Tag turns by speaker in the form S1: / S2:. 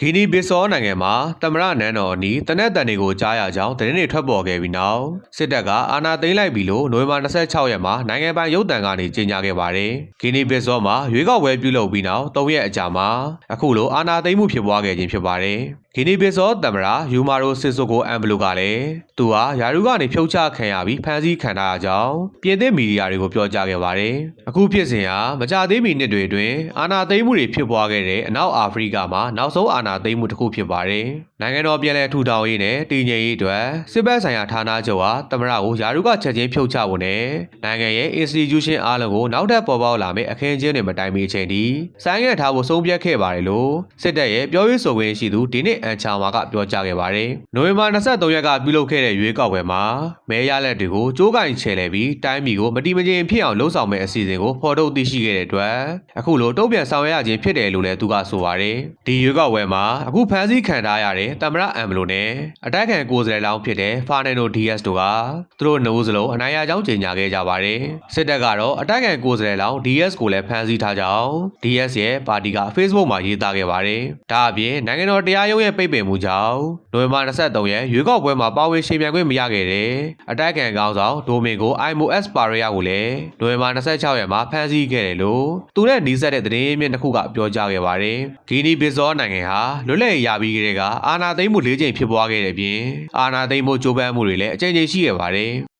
S1: ဂီနီဘစ်ဆောနိုင်ငံမှာတမရနန်းတော်အနီးတနက်တန်တွေကိုကြားရကြောင်းသတင်းတွေထွက်ပေါ်ခဲ့ပြီးနောက်စစ်တပ်ကအာဏာသိမ်းလိုက်ပြီလို့နိုဝင်ဘာ26ရက်မှာနိုင်ငံပိုင်ရုပ်သံကနေကြေညာခဲ့ပါတယ်။ဂီနီဘစ်ဆောမှာရွေးကောက်ပွဲပြုလုပ်ပြီးနောက်၃ရက်အကြာမှာအခုလိုအာဏာသိမ်းမှုဖြစ်ပွားခဲ့ခြင်းဖြစ်ပါတယ်။ ဂီနီဘစ်ဆောတမရယူမာရိုစစ်ဆိုကိုအမ်ဘလူကလည်းသူဟာယာရုကနေဖြုတ်ချခံရပြီးဖမ်းဆီးခံထားရကြောင်းပြည်သစ်မီဒီယာတွေကိုပြောကြားခဲ့ပါတယ်။အခုဖြစ်စဉ်ဟာမကြသေးမီနှစ်တွေအတွင်းအာဏာသိမ်းမှုတွေဖြစ်ပွားခဲ့တဲ့အနောက်အာဖရိကမှာနောက်ဆုံးအာဏာသိမ်းမှုတစ်ခုဖြစ်ပါတယ်။နိုင်ငံတော်ပြည်လဲထူထောင်ရေးနဲ့တည်ငြိမ်ရေးအတွက်စစ်ဘက်ဆိုင်ရာဌာနချုပ်ဟာတမရကိုယာရုကချက်ချင်းဖြုတ်ချဖို့နဲ့နိုင်ငံရဲ့ institution အားလုံးကိုနောက်ထပ်ပေါ်ပေါက်လာမယ့်အခင်းအကျင်းတွေမတိုင်မီအချိန်ထိဆိုင်းငံ့ထားဖို့ဆုံးဖြတ်ခဲ့ပါတယ်လို့စစ်တပ်ရဲ့ပြောရေးဆိုခွင့်ရှိသူဒီနေ့အန်ချာမာကပြောကြားခဲ့ပါတယ်။နိုဝင်ဘာ23ရက်ကပြုလုပ်ခဲ့တဲ့ရွေးကောက်ပွဲမှာမဲရလက်တွေကိုကြိုးကင်ချယ်လှယ်ပြီးတိုင်းပြည်ကိုမတိမကျင်ဖြစ်အောင်လှုံ့ဆော်မဲ့အစီအစဉ်ကိုဖော်ထုတ်သိရှိခဲ့တဲ့အတွက်အခုလိုတုံ့ပြန်ဆောင်ရွက်ရခြင်းဖြစ်တယ်လို့လည်းသူကဆိုပါတယ်။ဒီရွေးကောက်ပွဲမှာအခုဖမ်းဆီးခံထားရတဲ့တမရအမ်ဘလိုနဲ့အတိုက်ခံကိုယ်စားလှယ်လောင်းဖြစ်တဲ့ဖာနန်နိုဒီယက်စ်တို့ကသူတို့နှုတ်စလုံးအနိုင်ရကြောင်းကြေညာခဲ့ကြပါတယ်။စစ်တပ်ကတော့အတိုက်ခံကိုယ်စားလှယ်လောင်း DS ကိုလည်းဖမ်းဆီးထားကြောင်း DS ရဲ့ပါတီက Facebook မှာရေးသားခဲ့ပါတယ်။ဒါအပြင်နိုင်ငံတော်တရားရုံးရဲ့ပိတ်ပင်မှုကြောင့်နိုဝင်ဘာ23ရက်ရွေးကောက်ပွဲမှာပါဝင်ရှင်ပြိုင်ခွင့်မရခဲ့တဲ့အတိုက်ခံကောင်းဆောင်ဒိုမင်ကို IMOS ပါရီယာကိုလည်းနိုဝင်ဘာ26ရက်မှာဖမ်းဆီးခဲ့တယ်လို့သူနဲ့နှီးစပ်တဲ့သတင်းမြင့်တစ်ခုကပြောကြားခဲ့ပါတယ်။ဂီနီဘစ်ဇောနိုင်ငံဟာလွတ်လပ်ရေးရပြီးကတည်းကအာဏာသိမ်းမှု၄ကြိမ်ဖြစ်ပွားခဲ့တဲ့ပြင်အာဏာသိမ်းမှုကြိုးပမ်းမှုတွေလည်းအကြိမ်ကြိမ်ရှိခဲ့ပါတယ်။